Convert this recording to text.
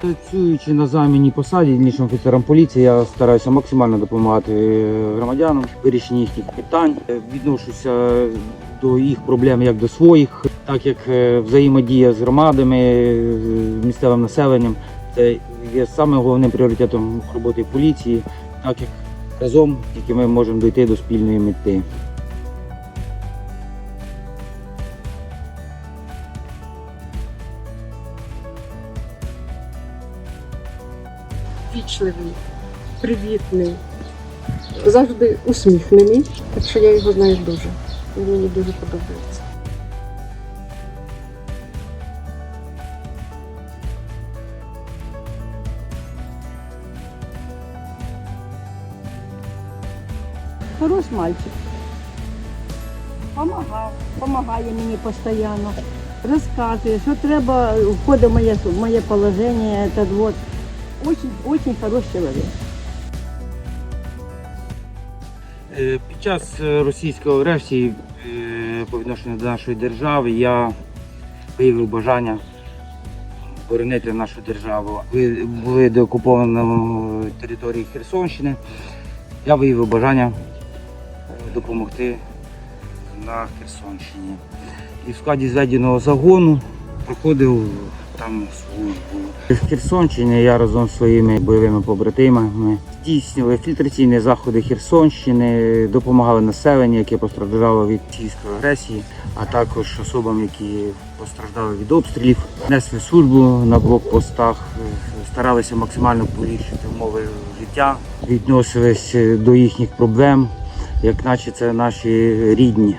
Працюючи на заміні посаді дільничним офіцером поліції, я стараюся максимально допомагати е, громадянам вирішенні їхніх питань. Е, Відношуся до їх проблем як до своїх, так як е, взаємодія з громадами, місцевим населенням. Це є саме головним пріоритетом роботи поліції, так як разом тільки ми можемо дійти до спільної мети. Вічливий, привітний, завжди усміхнений. Так що я його знаю дуже. Він мені дуже подобається. Хороший мальчик. Помагав, помагає мені постійно. Розказує, що треба, входить в моє, в моє положення. Этот вот. Очень, очень хороший чоловік. Е, Під час е, російської агресії е, по відношенню до нашої держави я виявив бажання боронити нашу державу. Ви були деокуповані території Херсонщини. Я виявив бажання допомогти на Херсонщині. І в складі зведеного загону проходив там службу. В Херсонщині я разом зі своїми бойовими побратимами здійснювали фільтраційні заходи Херсонщини, допомагали населенню, яке постраждало від російської агресії, а також особам, які постраждали від обстрілів. Несли службу на блокпостах, старалися максимально поліпшити умови життя, відносились до їхніх проблем, як наче це наші рідні.